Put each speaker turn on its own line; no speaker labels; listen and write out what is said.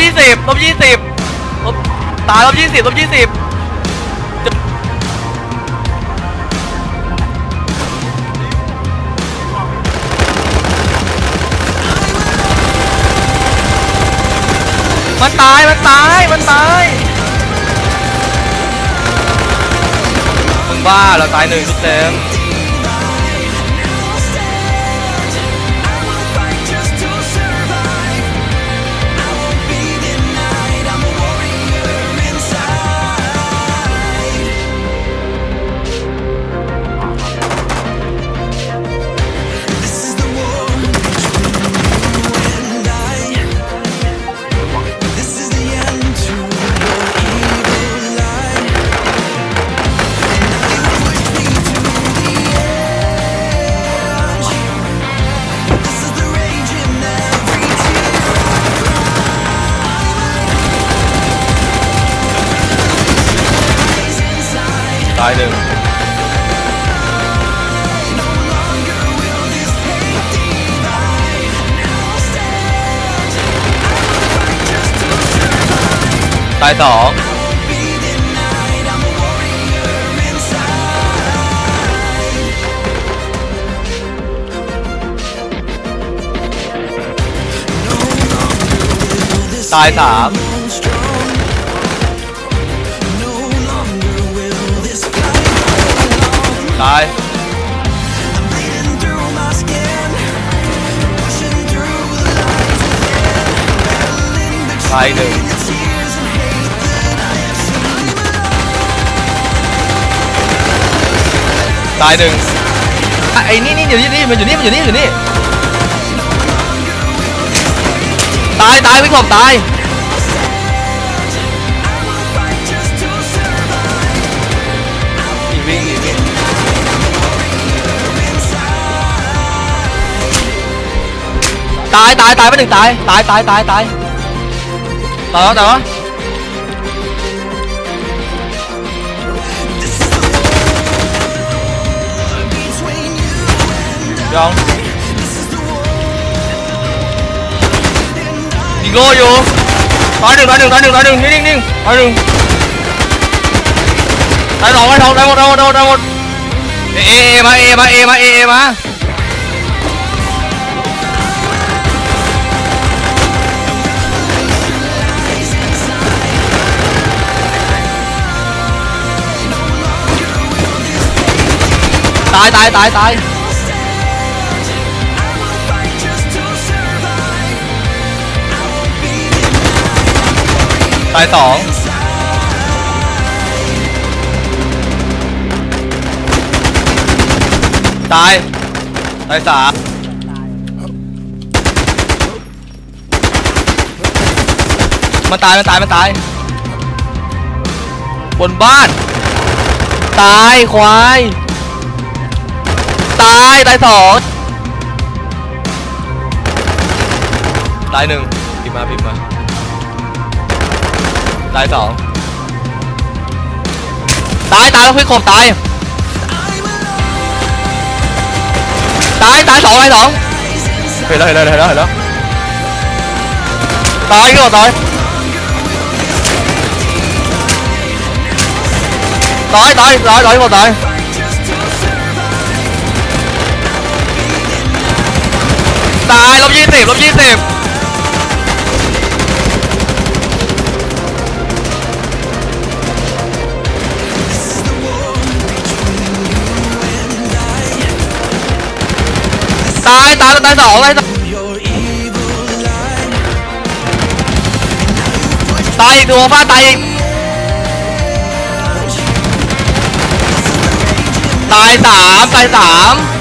ยี่สิบลบยี่สิบลบตายลบยี่สิบลบยี่สิบมันตาย มันตาย มันตาย มึงบ้าเราตายหนึ่งชุดเต็ม ตายหนึ่งตายสองตายสาม ตายหนึ่งตายหนึ่งอะไอ้นี่นี่อยู่นี่นี่มันอยู่นี่มันอยู่นี่อยู่นี่ตายตายวิ่งหลบตายอีวิ่งอีวิ่งตายตายตายไปหนึ่งตายตายตายตายตาย đó đó Vâng Đi go vô. Thoái đường, thoái đường, thoái đường, thoái đường, đi đi đi. Thoái đường. Đây đỏ, đây đỏ, đây một, đây một, đây một Ê, ê, ê, ma, ê, ma, ê, ma, ê, ê, ma ายตายตายตายตายสองตายตายสามมันตายมันตายมันตาย บนบ้าน ตายควาย ตาย ตายสองตายหนึ่งพิมพ์มาพิมพ์มา ตายสองตายตายแล้วพี่ขบตาย ตายตายสองตายสองเห็นแล้วเห็นแล้วเห็นแล้วเห็นแล้วตายพี่ขบตายตายตายตายตายพี่ขบตาย บยี่สิบลบยี่สิบตายตายตายสองตายสองตายอีกตัวฟ้าตายอีกตายสามตายสาม